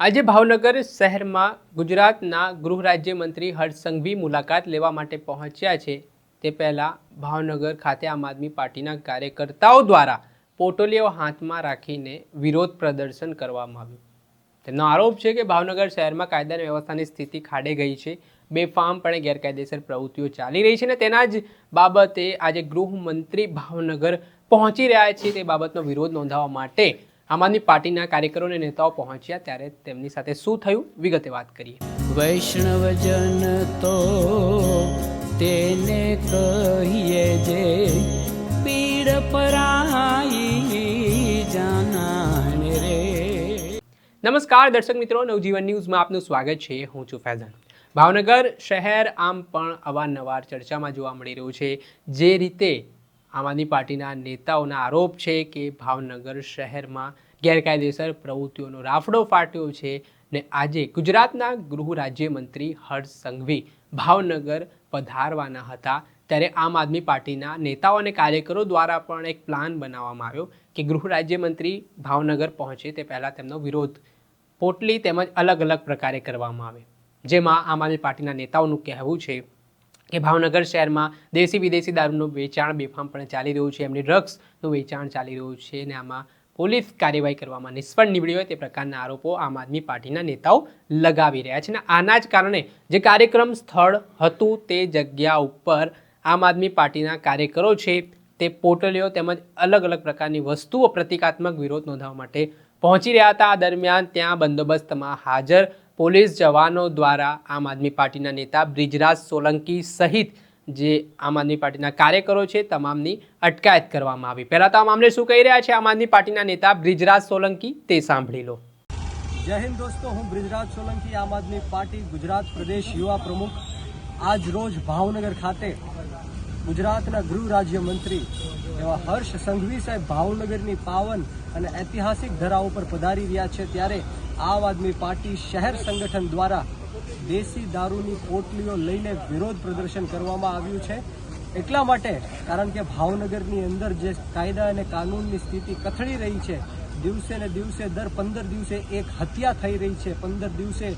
આજે ભાવનગર શહેરમાં ગુજરાતના ગૃહ રાજ્યમંત્રી હર્ષ સંઘવી મુલાકાત લેવા માટે પહોંચ્યા છે. તે પહેલાં ભાવનગર ખાતે આમ આદમી પાર્ટીના કાર્યકર્તાઓ દ્વારા પોટોલીઓ હાથમાં રાખીને વિરોધ પ્રદર્શન કરવામાં આવ્યું. તેમનો આરોપ છે કે ભાવનગર શહેરમાં કાયદા અને વ્યવસ્થાની સ્થિતિ ખાડે ગઈ છે. બેફામપણે ગેરકાયદેસર પ્રવૃત્તિઓ ચાલી રહી છે અને તેના જ બાબતે આજે ગૃહમંત્રી ભાવનગર પહોંચી રહ્યા છે. તે બાબતનો વિરોધ નોંધાવવા માટે આમ આદમી પાર્ટીના કાર્યકરો અને નેતાઓ પહોંચ્યા ત્યારે તેમની સાથે શું થયું વિગતે વાત કરીએ. વૈષ્ણવજન તો તેને કહીએ જે પીડ પરાઈ જાનાને રે. નમસ્કાર દર્શક મિત્રો નવજીવન ન્યૂઝમાં આપનું સ્વાગત છે. હું છું ફૈઝાન. ભાવનગર શહેર આમ પણ અવારનવાર ચર્ચામાં જોવા મળી રહ્યું છે. જે રીતે આમ આદમી પાર્ટીના નેતાઓના આરોપ છે કે ભાવનગર શહેરમાં ગેરકાયદેસર પ્રવૃત્તિઓનો રાફડો ફાટ્યો છે ને આજે ગુજરાતના ગૃહ રાજ્યમંત્રી હર્ષ સંઘવી ભાવનગર પધારવાના હતા. ત્યારે આમ આદમી પાર્ટીના નેતાઓ અને કાર્યકરો દ્વારા પણ એક પ્લાન બનાવવામાં આવ્યો કે ગૃહ રાજ્યમંત્રી ભાવનગર પહોંચે તે પહેલાં તેમનો વિરોધ પોટલી તેમજ અલગ અલગ પ્રકારે કરવામાં આવે. જેમાં આમ આદમી પાર્ટીના નેતાઓનું કહેવું છે કે ભાવનગર શહેરમાં દેશી વિદેશી દારૂનું વેચાણ બેફામ પણ ચાલી રહ્યું છે. એમની ડ્રગ્સનું વેચાણ ચાલી રહ્યું છે અને આમાં પોલીસ કાર્યવાહી કરવામાં નિષ્ફળ નીવડી હોય તે પ્રકારના આરોપો આમ આદમી પાર્ટીના નેતાઓ લગાવી રહ્યા છે અને આના જ કારણે જે કાર્યક્રમ સ્થળ હતું તે જગ્યા ઉપર આમ આદમી પાર્ટીના કાર્યકરો છે તે પોટલીઓ તેમજ અલગ અલગ પ્રકારની વસ્તુઓ પ્રતિકાત્મક વિરોધ નોંધાવવા માટે પહોંચી રહ્યા હતા. આ દરમિયાન ત્યાં બંદોબસ્તમાં હાજર પોલીસ જવાનો દ્વારા આમ આદમી પાર્ટીના નેતા બ્રિજરાજ સોલંકી સહિત જે આમ આદમી પાર્ટીના કાર્યકરો છે, તમામની અટકાયત કરવામાં આવી. પહેલાં તો આ મામલે શું કહી રહ્યા છે આમ આદમી પાર્ટીના નેતા બ્રિજરાજ સોલંકી? તે સાંભળી લો. જય હિન્દ દોસ્તો, હું બ્રિજરાજ સોલંકી, આમ આદમી પાર્ટી, ગુજરાત પ્રદેશ યુવા પ્રમુખ. આજ રોજ ભાવનગર ખાતે ગુજરાતના ગૃહ રાજ્ય મંત્રી એવા હર્ષ સંઘવી સાહેબ ભાવનગરની પાવન અને ઐતિહાસિક ધરા ઉપર પધારી રહ્યા છે. ત્યારે આમ આદમી પાર્ટી શહેર સંગઠન દ્વારા દેશી દારૂની પોટલીઓ લઈને વિરોધ પ્રદર્શન કરવામાં આવ્યું છે. એટલા માટે, કારણ કે ભાવનગરની અંદર જે કાયદા અને કાનૂનની સ્થિતિ કથળી રહી છે, દિવસે ને દિવસે દર પંદર દિવસે એક હત્યા થઈ રહી છે. પંદર દિવસે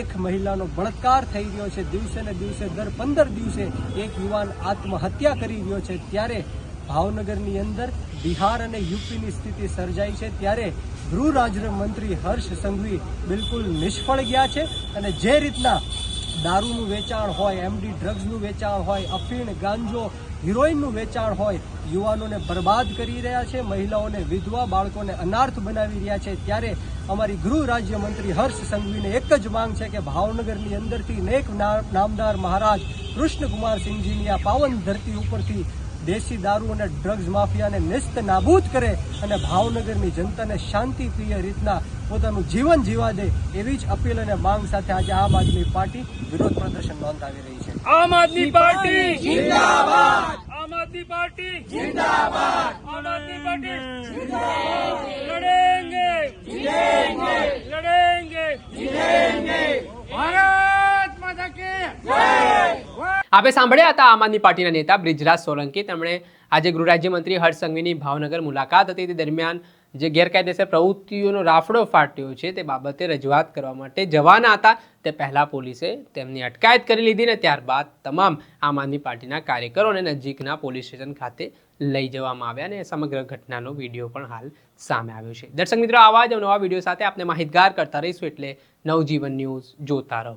એક મહિલાનો બળાત્કાર થઈ રહ્યો છે. દિવસે ને દિવસે દર પંદર દિવસે એક યુવાન આત્મહત્યા કરી રહ્યો છે. ત્યારે ભાવનગરની અંદર બિહાર અને યુપીની સ્થિતિ સર્જાઈ છે ત્યારે ગૃહ રાજ્ય મંત્રી હર્ષ સંઘવી બિલકુલ નિષ્ફળ ગયા છે અને જે રીતના દારૂનું વેચાણ હોય એમડી ડ્રગ્સનું વેચાણ હોય, અફીણ ગાંજો, હિરોઈનનું વેચાણ હોય, યુવાનોને બરબાદ કરી રહ્યા છે, મહિલાઓને વિધવા, બાળકોને અનાર્થ બનાવી રહ્યા છે, ત્યારે અમારી ગૃહ રાજ્યમંત્રી હર્ષ સંઘવીને એક જ માંગ છે કે ભાવનગરની અંદરથી નેક નામદાર મહારાજ કૃષ્ણકુમાર સિંહજીની આ પાવન ધરતી ઉપરથી દેશી દારૂ અને ડ્રગ્સ માફિયાને નેસ્ત નાબૂદ કરે અને ભાવનગરની જનતાને શાંતિપ્રિય રીતના પોતાનું જીવન જીવા દે એવી જ અપીલ અને માંગ સાથે આજે આમ આદમી પાર્ટી વિરોધ પ્રદર્શન નોંધાવી રહી છે. આમ આદમી પાર્ટી! જિંદાબાદ! આમ આદમી પાર્ટી! જિંદાબાદ! આમ આદમી પાર્ટી! જિંદાબાદ! આપે સાંભળ્યા હતા આમ આદમી પાર્ટીના નેતા બ્રિજરાજ સોલંકી. તેમણે આજે ગૃહ રાજ્યમંત્રી હર્ષ સંઘવીની ભાવનગર મુલાકાત હતી. તે દરમિયાન જે ગેરકાયદેસર પ્રવૃત્તિઓનો રાફડો ફાટ્યો છે તે બાબતે રજૂઆત કરવા માટે જવાના હતા. તે પહેલાં પોલીસે તેમની અટકાયત કરી લીધી ને ત્યારબાદ તમામ આમ આદમી પાર્ટીના કાર્યકરોને નજીકના પોલીસ સ્ટેશન ખાતે લઈ જવામાં આવ્યા અને સમગ્ર ઘટનાનો વીડિયો પણ હાલ સામે આવ્યો છે. દર્શક મિત્રો, આવા જ નવા વીડિયો સાથે આપણે માહિતગાર કરતા રહીશું એટલે નવજીવન ન્યૂઝ જોતા રહો.